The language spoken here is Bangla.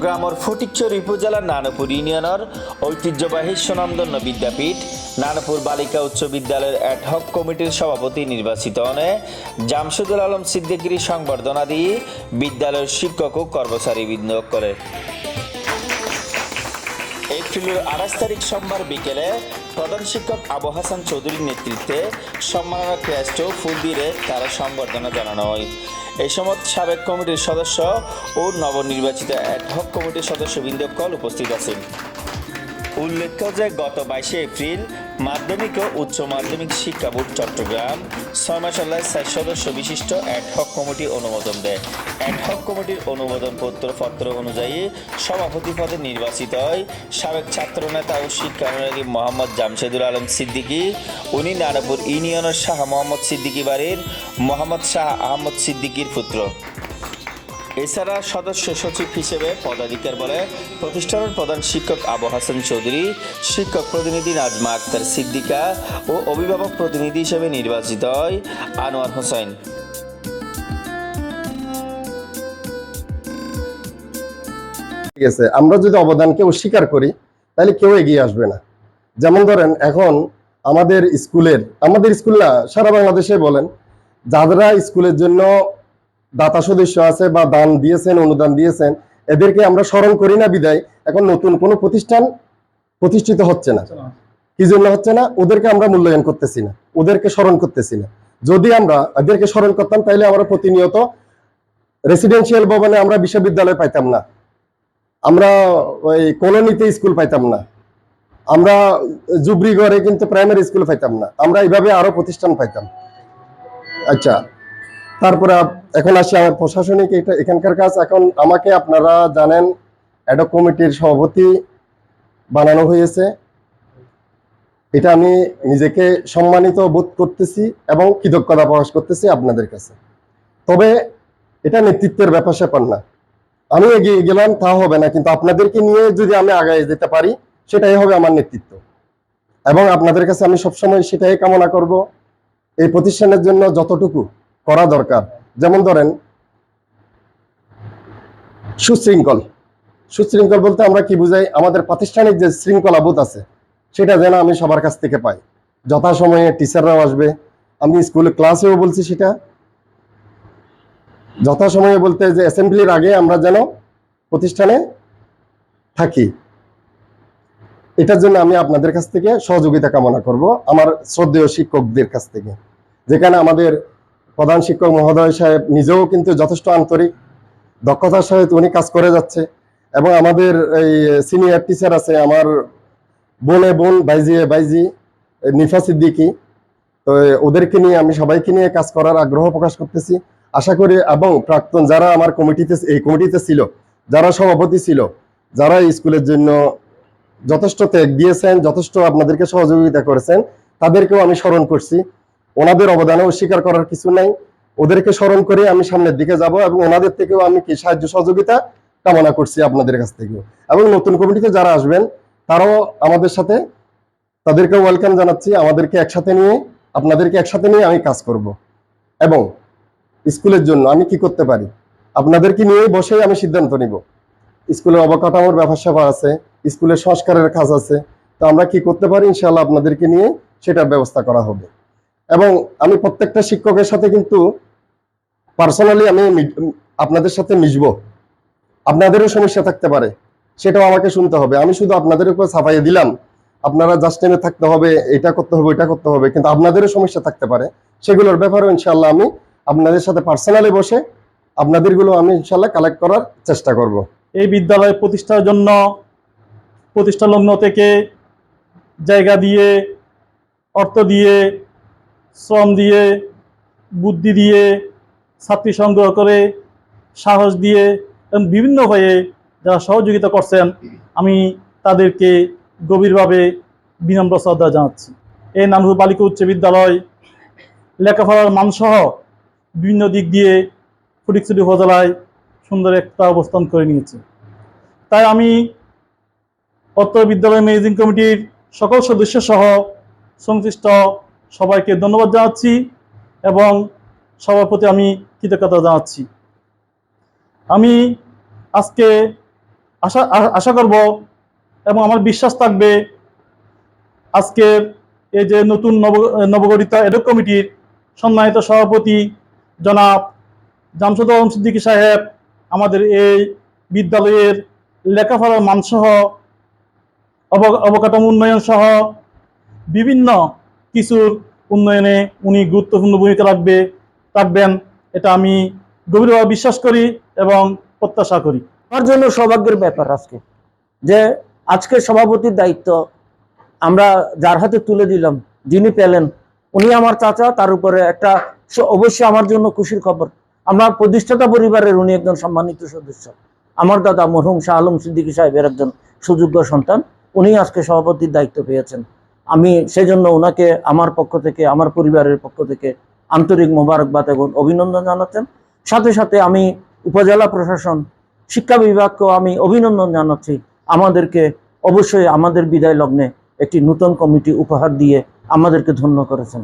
চট্টগ্রামের ফটিকচর উপজেলার নানপুর ইউনিয়নের ঐতিহ্যবাহী সুনামধন্য বিদ্যাপীঠ, নানপুর বালিকা উচ্চ বিদ্যালয়ের অ্যাডহক কমিটির সভাপতি নির্বাচিত হনে জামশুদুল আলম সিদ্দিকির সংবর্ধনা দিয়ে বিদ্যালয়ের শিক্ষক ও কর্মচারী বিনিয়োগ করে। এপ্রিলের আঠাশ তারিখ সোমবার বিকেলে প্রধান শিক্ষক আবু হাসান চৌধুরীর নেতৃত্বে সম্মাননা ক্রেস্ট ফুল দিয়ে তারা সংবর্ধনা জানানো হয়। এই সময় সাবেক কমিটির সদস্য ও নবনির্বাচিত অ্যাডহক কমিটির সদস্য সদস্যবৃন্দ কল উপস্থিত আছেন। উল্লেখ্য যে গত বাইশে এপ্রিল মাধ্যমিক ও উচ্চ মাধ্যমিক শিক্ষা বোর্ড চট্টগ্রাম। ছয় মাসাল্লায় চার সদস্য বিশিষ্ট অ্যাডহক কমিটি অনুমোদন দেয়। অ্যাডহক কমিটির অনুমোদন পত্র পত্র অনুযায়ী সভাপতি পদে নির্বাচিত হয়। সাবেক ছাত্রনেতা ও শিক্ষা শিক্ষানুরাগী মোহাম্মদ জামশেদুল আলম সিদ্দিকী, উনি নারাপুর ইউনিয়নের শাহ মোহাম্মদ সিদ্দিকী বাড়ির মোহাম্মদ শাহ আহমদ সিদ্দিকীর পুত্র। এছাড়া সদস্য সচিব হিসেবে পদাধিকার বলে প্রতিষ্ঠানের প্রধান শিক্ষক আবু হাসান চৌধুরী, শিক্ষক প্রতিনিধি নাজমা আক্তার সিদ্দিকা ও অভিভাবক প্রতিনিধি হিসেবে নির্বাচিত হয় আনোয়ার হোসেন। আছে, আমরা যদি অবদানকে অস্বীকার করি, তাহলে কেউ এগিয়ে আসবে না। যেমন ধরেন, এখন আমাদের স্কুলের, আমাদের স্কুল না, সারা বাংলাদেশে বলেন যারা স্কুলের জন্য দাতা সদস্য আছে বা দান দিয়েছেন, অনুদান দিয়েছেন, এদেরকে আমরা স্মরণ করি না বিদায়। এখন নতুন কোনো প্রতিষ্ঠান প্রতিষ্ঠিত হচ্ছে না। কি জন্য হচ্ছে না? ওদেরকে আমরা মূল্যায়ন করতেছি না। ওদেরকে স্মরণ করতেছি না। যদি আমরা এদেরকে স্মরণ করতাম তাহলে আমরা প্রতিনিয়ত রেসিডেন্সিয়াল ভবনে আমরা বিশ্ববিদ্যালয় পাইতাম না। আমরা ওই কলোনিতে স্কুল পাইতাম না। আমরা জুবরিগড়ে কিন্তু প্রাইমারি স্কুল পাইতাম না। আমরা এইভাবে আরও প্রতিষ্ঠান পাইতাম। আচ্ছা তারপরে এখন আসি আমার প্রশাসনিক এটা এখানকার কাজ। এখন আমাকে আপনারা জানেন অ্যাডক কমিটির সভাপতি বানানো হয়েছে। এটা আমি নিজেকে সম্মানিত বোধ করতেছি এবং কৃতজ্ঞতা প্রকাশ করতেছি আপনাদের কাছে। তবে এটা নেতৃত্বের ব্যাপার স্যাপার না। আমি এগিয়ে গেলাম, তা হবে না। কিন্তু আপনাদেরকে নিয়ে যদি আমি আগায় যেতে পারি, সেটাই হবে আমার নেতৃত্ব। এবং আপনাদের কাছে আমি সবসময় সেটাই কামনা করব। এই প্রতিষ্ঠানের জন্য যতটুকু করা দরকার। যেমন ধরেন, সুশৃঙ্খল। সুশৃঙ্খল বলতে আমরা কি বুঝাই? আমাদের প্রাতিষ্ঠানিক যে শৃঙ্খলাবোধ আছে, সেটা যেন আমি সবার কাছ থেকে পাই। যথাসময়ে টিচাররাও আসবে। আমি স্কুলে ক্লাসেও বলছি সেটা। যথাসময়ে বলতে যে অ্যাসেম্বলির আগে আমরা যেন প্রতিষ্ঠানে থাকি। এটার জন্য আমি আপনাদের কাছ থেকে সহযোগিতা কামনা করব। আমার শ্রদ্ধেয় শিক্ষকদের কাছ থেকে। যেখানে আমাদের প্রধান শিক্ষক মহোদয় সাহেব নিজেও কিন্তু যথেষ্ট আন্তরিক, দক্ষতার সহিত উনি কাজ করে যাচ্ছে এবং আমাদের এই সিনিয়র টিচার আছে আমার বোনে বোন বাইজি বাইজি নিফা সিদ্দিকি। তো ওদেরকে নিয়ে আমি সবাইকে নিয়ে কাজ করার আগ্রহ প্রকাশ করতেছি। আশা করি এবং প্রাক্তন যারা আমার কমিটিতে, এই কমিটিতে ছিল, যারা সভাপতি ছিল যারা স্কুলের জন্য যথেষ্ট ত্যাগ দিয়েছেন, যথেষ্ট আপনাদেরকে সহযোগিতা করেছেন, তাদেরকেও আমি স্মরণ করছি। ওনাদের অবদানে অস্বীকার করার কিছু নাই। ওদেরকে স্মরণ করে আমি সামনের দিকে যাব এবং ওনাদের থেকেও আমি কি সাহায্য সহযোগিতা কামনা করছি আপনাদের কাছ থেকেও। এবং নতুন কমিটিতে যারা আসবেন, তারাও আমাদের সাথে তাদেরকে ওয়েলকাম জানাচ্ছি। আমাদেরকে একসাথে নিয়ে, আপনাদেরকে একসাথে নিয়ে আমি কাজ করব। এবং স্কুলের জন্য আমি কি করতে পারি? আপনাদেরকে নিয়েই বসেই আমি সিদ্ধান্ত নিব। স্কুলের অবকাঠামোর ব্যাপার স্যাপার আছে, স্কুলের সংস্কারের কাজ আছে। তো আমরা কি করতে পারি? ইনশাআল্লাহ আপনাদেরকে নিয়ে সেটার ব্যবস্থা করা হবে। এবং আমি প্রত্যেকটা শিক্ষকের সাথে কিন্তু পার্সোনালি আমি আপনাদের সাথে মিশবো। আপনাদেরও সমস্যা থাকতে পারে, সেটাও আমাকে শুনতে হবে। আমি শুধু আপনাদের উপর ছাপাইয়ে দিলাম, আপনারা জাস্ট টাইমে থাকতে হবে, এটা করতে হবে এটা করতে হবে, কিন্তু আপনাদেরও সমস্যা থাকতে পারে। সেগুলোর ব্যাপারেও ইনশাল্লাহ আমি আপনাদের সাথে পার্সোনালি বসে আপনাদেরগুলো আমি ইনশাল্লাহ কালেক্ট করার চেষ্টা করব। এই বিদ্যালয় প্রতিষ্ঠার জন্য প্রতিষ্ঠা লগ্ন থেকে জায়গা দিয়ে, অর্থ দিয়ে শ্রম দিয়ে, বুদ্ধি দিয়ে, ছাত্রী সংগ্রহ করে, সাহস দিয়ে এবং বিভিন্নভাবে যারা সহযোগিতা করছেন, আমি তাদেরকে গভীরভাবে বিনম্র শ্রদ্ধা জানাচ্ছি। এই নামরূপ বালিকা উচ্চ বিদ্যালয়। লেখাপড়ার মানসহ বিভিন্ন দিক দিয়ে ফটিকছড়ি উপজেলায় সুন্দর একটা অবস্থান করে নিয়েছে। তাই আমি অত্র বিদ্যালয় ম্যানেজিং কমিটির সকল সদস্য সহ সংশ্লিষ্ট সবাইকে ধন্যবাদ জানাচ্ছি এবং সবার প্রতি আমি কৃতজ্ঞতা জানাচ্ছি। আমি আজকে আশা আশা করব এবং আমার বিশ্বাস থাকবে আজকের এই যে নতুন নব, নবগঠিত এডক কমিটির সম্মানিত সভাপতি জনাব জামসুদ আলম সিদ্দিকী সাহেব, আমাদের এই বিদ্যালয়ের লেখাপড়ার মানসহ, অব- অবকাঠামো উন্নয়ন সহ বিভিন্ন কিছুর উন্নয়নে উনি গুরুত্বপূর্ণ ভূমিকা রাখবে, রাখবেন, এটা আমি গভীরভাবে বিশ্বাস করি এবং প্রত্যাশা করি। আমার জন্য সৌভাগ্যের ব্যাপার আজকে, যে আজকে সভাপতির দায়িত্ব আমরা যার হাতে তুলে দিলাম, যিনি পেলেন, উনি আমার চাচা, তার উপরে একটা অবশ্যই আমার জন্য খুশির খবর। আমার প্রতিষ্ঠাতা পরিবারের উনি একজন সম্মানিত সদস্য। আমার দাদা মরহুম শাহ আলম সিদ্দিকী সাহেবের একজন সুযোগ্য সন্তান, উনি আজকে সভাপতির দায়িত্ব পেয়েছেন। আমি সেজন্য ওনাকে, আমার পক্ষ থেকে, আমার পরিবারের পক্ষ থেকে আন্তরিক মোবারকবাদ এবং অভিনন্দন জানাচ্ছেন। সাথে সাথে আমি উপজেলা প্রশাসন, শিক্ষা বিভাগকেও আমি অভিনন্দন জানাচ্ছি। আমাদেরকে অবশ্যই আমাদের বিদায় লগ্নে একটি নূতন কমিটি উপহার দিয়ে আমাদেরকে ধন্য করেছেন।